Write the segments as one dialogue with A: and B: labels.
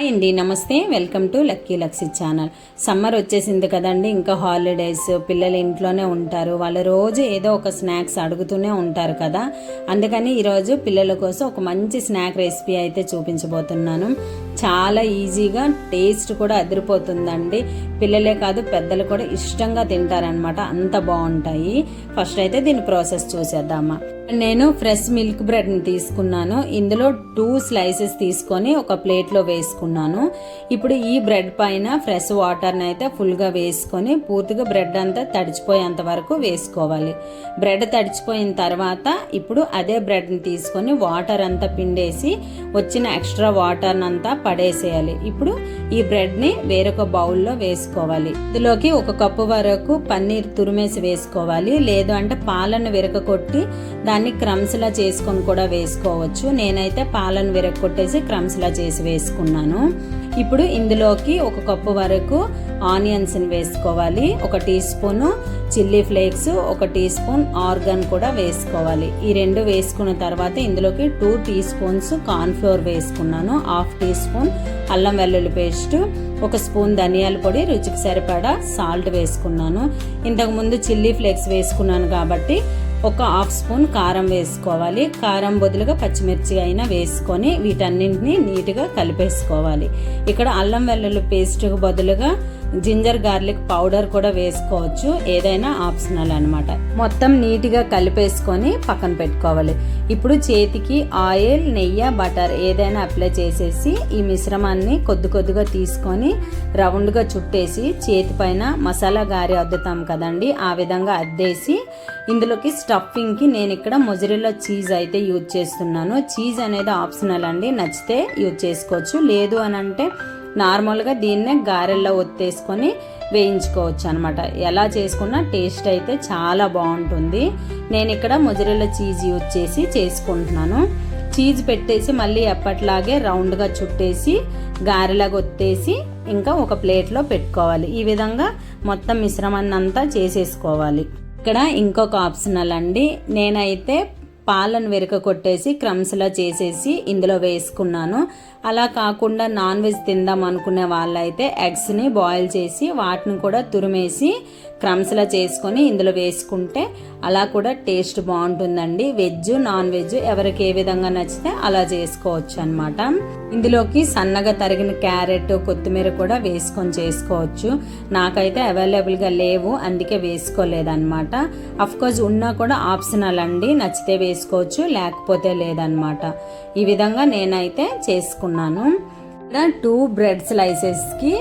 A: Hi అండి నమస్తే. Welcome to lucky లక్సీ channel. Summer వచ్చేసింది కదండి ఇంకా హాలిడేస్ పిల్లలు ఇంట్లోనే ఉంటారు. వాళ్ళు రోజు ఏదో ఒక స్నాక్స్ అడుగుతూనే ఉంటారు కదా. అందుకని ఈరోజు పిల్లల కోసం ఒక మంచి స్నాక్ రెసిపీ అయితే చూపించబోతున్నాను. చాలా ఈజీగా టేస్ట్ కూడా అదిరిపోతుందండి. పిల్లలే కాదు పెద్దలు కూడా ఇష్టంగా తింటారనమాట అంత బాగుంటాయి. ఫస్ట్ అయితే దీని ప్రాసెస్ చూసేద్దామా. నేను ఫ్రెష్ మిల్క్ బ్రెడ్ని తీసుకున్నాను. ఇందులో టూ స్లైసెస్ తీసుకొని ఒక ప్లేట్లో వేసుకున్నాను. ఇప్పుడు ఈ బ్రెడ్ పైన ఫ్రెష్ వాటర్ని అయితే ఫుల్గా వేసుకొని పూర్తిగా బ్రెడ్ అంతా తడిచిపోయేంత వరకు వేసుకోవాలి. బ్రెడ్ తడిచిపోయిన తర్వాత ఇప్పుడు అదే బ్రెడ్ని తీసుకొని వాటర్ అంతా పిండేసి వచ్చిన ఎక్స్ట్రా వాటర్ని అంతా పడేసేయాలి. ఇప్పుడు ఈ బ్రెడ్ని వేరొక బౌల్లో వేసుకోవాలి. ఇందులోకి ఒక కప్పు వరకు పన్నీర్ తురిమేసి వేసుకోవాలి. లేదు అంటే పాలను విరగకొట్టి దాన్ని క్రమ్స్లా చేసుకొని కూడా వేసుకోవచ్చు. నేనైతే పాలను విరగొట్టేసి క్రమ్స్లా చేసి వేసుకున్నాను. ఇప్పుడు ఇందులోకి ఒక కప్పు వరకు ఆనియన్స్ని వేసుకోవాలి. ఒక టీ స్పూన్ చిల్లీ ఫ్లేక్స్ ఒక టీ స్పూన్ ఆర్గన్ కూడా వేసుకోవాలి. ఈ రెండు వేసుకున్న తర్వాత ఇందులోకి టూ టీ స్పూన్స్ కార్న్ఫ్లోర్ వేసుకున్నాను. హాఫ్ టీ స్పూన్ అల్లం వెల్లుల్లి పేస్ట్ ఒక స్పూన్ ధనియాల పొడి రుచికి సరిపడా సాల్ట్ వేసుకున్నాను. ఇంతకుముందు చిల్లీ ఫ్లేక్స్ వేసుకున్నాను కాబట్టి ఒక హాఫ్ స్పూన్ కారం వేసుకోవాలి. కారం బదులుగా పచ్చిమిర్చి అయినా వేసుకొని వీటన్నింటినీ నీట్గా కలిపేసుకోవాలి. ఇక్కడ అల్లం వెల్లుల్లి పేస్ట్కు బదులుగా జింజర్ గార్లిక్ పౌడర్ కూడా వేసుకోవచ్చు. ఏదైనా ఆప్షనల్ అనమాట మొత్తం నీట్గా కలిపేసుకొని పక్కన పెట్టుకోవాలి. ఇప్పుడు చేతికి ఆయిల్ నెయ్యి బటర్ ఏదైనా అప్లై చేసేసి ఈ మిశ్రమాన్ని కొద్ది కొద్దిగా తీసుకొని రౌండ్గా చుట్టేసి చేతి పైన మసాలా గారి అద్దుతాం కదండి ఆ విధంగా అద్దేసి ఇందులోకి స్టఫింగ్కి నేను ఇక్కడ మొజరిలో చీజ్ అయితే యూజ్ చేస్తున్నాను. చీజ్ అనేది ఆప్షనల్ అండి నచ్చితే యూజ్ చేసుకోవచ్చు. లేదు అని అంటే నార్మల్గా దీన్నే గారెల్లో ఒత్తేసుకొని వేయించుకోవచ్చు అనమాట ఎలా చేసుకున్నా టేస్ట్ అయితే చాలా బాగుంటుంది. నేను ఇక్కడ మొజరెల్లా చీజ్ యూజ్ చేసి చేసుకుంటున్నాను. చీజ్ పెట్టేసి మళ్ళీ ఎప్పట్లాగే రౌండ్గా చుట్టేసి గారెలాగా ఒత్తేసి ఇంకా ఒక ప్లేట్లో పెట్టుకోవాలి. ఈ విధంగా మొత్తం మిశ్రమాన్ని అంతా చేసేసుకోవాలి. ఇక్కడ ఇంకొక ఆప్షనల్ అండి. నేనైతే పాలను వెరక కొట్టేసి క్రమ్స్లా చేసేసి ఇందులో వేసుకున్నాను. అలా కాకుండా నాన్ వెజ్ తిందాం అనుకునే వాళ్ళైతే ఎగ్స్ని బాయిల్ చేసి వాటిని కూడా తురిమేసి క్రమ్స్లా చేసుకొని ఇందులో వేసుకుంటే అలా కూడా టేస్ట్ బాగుంటుందండి. వెజ్ నాన్ వెజ్ ఎవరికి ఏ విధంగా నచ్చితే అలా చేసుకోవచ్చు అనమాట ఇందులోకి సన్నగా తరిగిన క్యారెట్ కొత్తిమీర కూడా వేసుకొని చేసుకోవచ్చు. నాకైతే అవైలబుల్గా లేవు అందుకే వేసుకోలేదన్నమాట. కోర్స్ ఉన్నా కూడా ఆప్షనల్ అండి నచ్చితే చేసుకోవచ్చు లేకపోతే లేదనమాట ఈ విధంగా నేనైతే చేసుకున్నాను. టూ బ్రెడ్ స్లైసెస్కి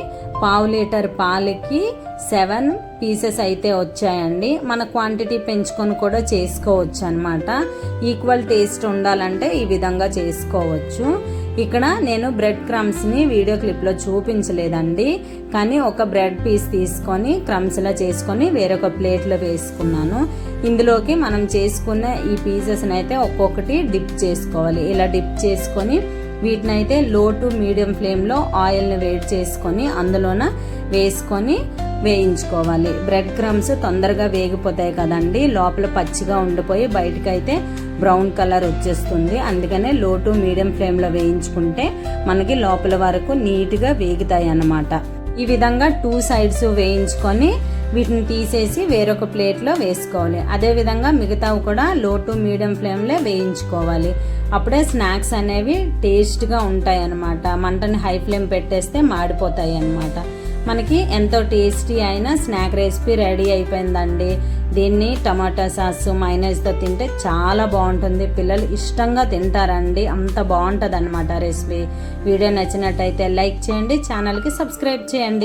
A: పావు లీటర్ పాలకి సెవెన్ పీసెస్ అయితే వచ్చాయండి. మన క్వాంటిటీ పెంచుకొని కూడా చేసుకోవచ్చు అనమాట ఈక్వల్ టేస్ట్ ఉండాలంటే ఈ విధంగా చేసుకోవచ్చు. ఇక్కడ నేను బ్రెడ్ క్రమ్స్ని వీడియో క్లిప్లో చూపించలేదండి. కానీ ఒక బ్రెడ్ పీస్ తీసుకొని క్రమ్స్లా చేసుకొని వేరొక ప్లేట్లో వేసుకున్నాను. ఇందులోకి మనం చేసుకున్న ఈ పీసెస్ని అయితే ఒక్కొక్కటి డిప్ చేసుకోవాలి. ఇలా డిప్ చేసుకొని వీటినైతే లో టు మీడియం ఫ్లేమ్లో ఆయిల్ని వేడి చేసుకొని అందులోన వేసుకొని వేయించుకోవాలి. బ్రెడ్ క్రమ్స్ తొందరగా వేగిపోతాయి కదండి. లోపల పచ్చిగా ఉండిపోయి బయటకైతే బ్రౌన్ కలర్ వచ్చేస్తుంది. అందుకనే లో టు మీడియం ఫ్లేమ్లో వేయించుకుంటే మనకి లోపల వరకు నీట్గా వేగుతాయి అన్నమాట ఈ విధంగా టూ సైడ్స్ వేయించుకొని వీటిని తీసేసి వేరొక ప్లేట్లో వేసుకోవాలి. అదేవిధంగా మిగతావి కూడా లో టు మీడియం ఫ్లేమ్లో వేయించుకోవాలి. అప్పుడే స్నాక్స్ అనేవి టేస్ట్గా ఉంటాయి అన్నమాట మంటని హై ఫ్లేమ్ పెట్టేస్తే మాడిపోతాయి అన్నమాట మనకి ఎంతో టేస్టీ అయిన స్నాక్ రెసిపీ రెడీ అయిపోయిందండి. దీన్ని టమాటా సాస్ మైనస్తో తింటే చాలా బాగుంటుంది. పిల్లలు ఇష్టంగా తింటారండి. అంత బాగుంటుంది అనమాట రెసిపీ. వీడియో నచ్చినట్టయితే లైక్ చేయండి ఛానల్కి సబ్స్క్రైబ్ చేయండి.